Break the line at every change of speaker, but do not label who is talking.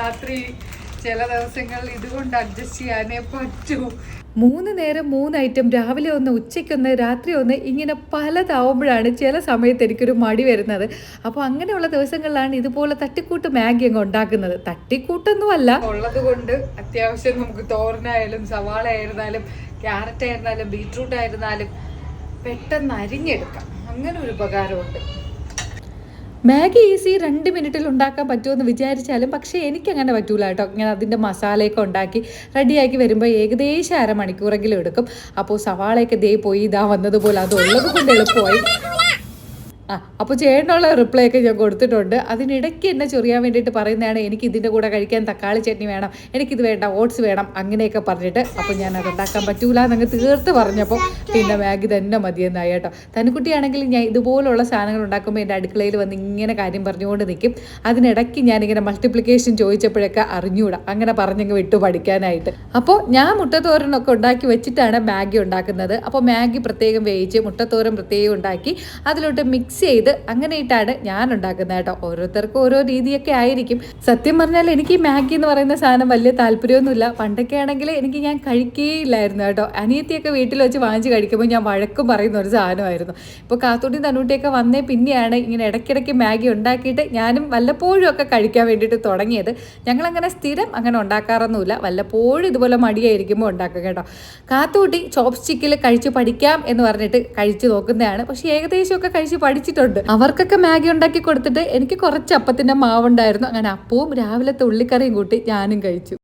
രാത്രി ചില ദിവസങ്ങളിൽ ഇതുകൊണ്ട് അഡ്ജസ്റ്റ് ചെയ്യാനേ പറ്റൂ.
മൂന്ന് നേരം മൂന്ന് ഐറ്റം രാവിലെ ഒന്ന് ഉച്ചയ്ക്കൊന്ന് രാത്രി ഒന്ന് ഇങ്ങനെ പലതാവുമ്പോഴാണ് ചില സമയത്ത് എനിക്കൊരു മടി വരുന്നത്. അപ്പോൾ അങ്ങനെയുള്ള ദിവസങ്ങളിലാണ് ഇതുപോലെ തട്ടിക്കൂട്ട് മാഗി അങ്ങ് ഉണ്ടാക്കുന്നത്. തട്ടിക്കൂട്ടൊന്നുമല്ല.
ഉള്ളത് കൊണ്ട് അത്യാവശ്യം നമുക്ക് തോരനായാലും സവാള ആയിരുന്നാലും ക്യാരറ്റ് ആയിരുന്നാലും ബീട്രൂട്ട് ആയിരുന്നാലും പെട്ടെന്ന് അരിഞ്ഞെടുക്കാം. അങ്ങനെ ഒരു ഉപകാരമുണ്ട്.
മാഗി ഈസി രണ്ട് മിനിറ്റിൽ ഉണ്ടാക്കാൻ പറ്റുമെന്ന് വിചാരിച്ചാലും പക്ഷേ എനിക്കങ്ങനെ പറ്റൂല കേട്ടോ. ഇങ്ങനെ അതിന്റെ മസാലയൊക്കെ ഉണ്ടാക്കി റെഡിയാക്കി വരുമ്പോൾ ഏകദേശം അരമണിക്കൂറെങ്കിലും എടുക്കും. അപ്പോൾ സവാളയൊക്കെ ദേ പോയി ഇതാ വന്നതുപോലെ അത് ഉള്ളത് കൊണ്ട് എളുപ്പമായി. ആ അപ്പോൾ ചേട്ടനുള്ള റിപ്ലൈ ഒക്കെ ഞാൻ കൊടുത്തിട്ടുണ്ട്. അതിനിടയ്ക്ക് എന്നെ ചൊറിയാൻ വേണ്ടിയിട്ട് പറയുന്നതാണ് എനിക്ക് ഇതിന്റെ കൂടെ കഴിക്കാൻ തക്കാളി ചട്നി വേണം എനിക്കിത് വേണ്ട ഓട്സ് വേണം അങ്ങനെയൊക്കെ പറഞ്ഞിട്ട് അപ്പോൾ ഞാൻ അത് ഉണ്ടാക്കാൻ പറ്റൂല എന്നങ്ങ് തീർത്ത് പറഞ്ഞപ്പോൾ പിന്നെ മാഗി തന്നെ മതിയെന്നായി കേട്ടോ. തനിക്കുട്ടിയാണെങ്കിൽ ഞാൻ ഇതുപോലുള്ള സാധനങ്ങൾ ഉണ്ടാക്കുമ്പോൾ എന്റെ അടുക്കളയിൽ വന്ന് ഇങ്ങനെ കാര്യം പറഞ്ഞുകൊണ്ട് നിൽക്കും അതിനിടയ്ക്ക് ഞാനിങ്ങനെ മൾട്ടിപ്ലിക്കേഷൻ ചോദിച്ചപ്പോഴൊക്കെ അറിഞ്ഞൂടാ അങ്ങനെ പറഞ്ഞങ്ങ് വിട്ടു പഠിക്കാനായിട്ട്. അപ്പോൾ ഞാൻ മുട്ടത്തോരനൊക്കെ ഉണ്ടാക്കി വെച്ചിട്ടാണ് മാഗി ഉണ്ടാക്കുന്നത്. അപ്പോൾ മാഗി പ്രത്യേകം വേവിച്ച് മുട്ടത്തോരൻ പ്രത്യേകം ഉണ്ടാക്കി അതിലോട്ട് മിക്സ് ചെയ്ത് അങ്ങനെയിട്ടാണ് ഞാൻ ഉണ്ടാക്കുന്നത് കേട്ടോ. ഓരോരുത്തർക്കും ഓരോ രീതിയൊക്കെ ആയിരിക്കും. സത്യം പറഞ്ഞാൽ എനിക്ക് മാഗി എന്ന് പറയുന്ന സാധനം വലിയ താല്പര്യമൊന്നുമില്ല. പണ്ടൊക്കെ ആണെങ്കിൽ എനിക്ക് ഞാൻ കഴിക്കേയില്ലായിരുന്നു കേട്ടോ. അനിയത്തിയൊക്കെ വീട്ടിൽ വെച്ച് വാങ്ങിച്ച് കഴിക്കുമ്പോൾ ഞാൻ വഴക്കും പറയുന്ന ഒരു സാധനമായിരുന്നു. ഇപ്പോൾ കാത്തൂട്ടി തന്നൂട്ടിയൊക്കെ വന്നേ പിന്നെയാണ് ഇങ്ങനെ ഇടയ്ക്കിടയ്ക്ക് മാഗി ഉണ്ടാക്കിയിട്ട് ഞാനും വല്ലപ്പോഴും ഒക്കെ കഴിക്കാൻ വേണ്ടിയിട്ട് തുടങ്ങിയത്. ഞങ്ങളങ്ങനെ സ്ഥിരം അങ്ങനെ ഉണ്ടാക്കാറൊന്നുമില്ല. വല്ലപ്പോഴും ഇതുപോലെ മടിയായിരിക്കുമ്പോൾ ഉണ്ടാക്കുക കേട്ടോ. കാത്തൂട്ടി ചോപ്സ്റ്റിക്കിൽ കഴിച്ച് പഠിക്കാം എന്ന് പറഞ്ഞിട്ട് കഴിച്ച് നോക്കുന്നതാണ്. പക്ഷേ ഏകദേശമൊക്കെ കഴിച്ച് പഠിച്ചിട്ടുണ്ട് അവർക്കൊക്കെ മാഗി ഉണ്ടാക്കി കൊടുത്തിട്ട് എനിക്ക് കുറച്ച് അപ്പത്തിന്റെ മാവുണ്ടായിരുന്നു. അങ്ങനെ അപ്പവും രാവിലത്തെ ഉള്ളിക്കറിയും കൂട്ടി ഞാനും കഴിച്ചു.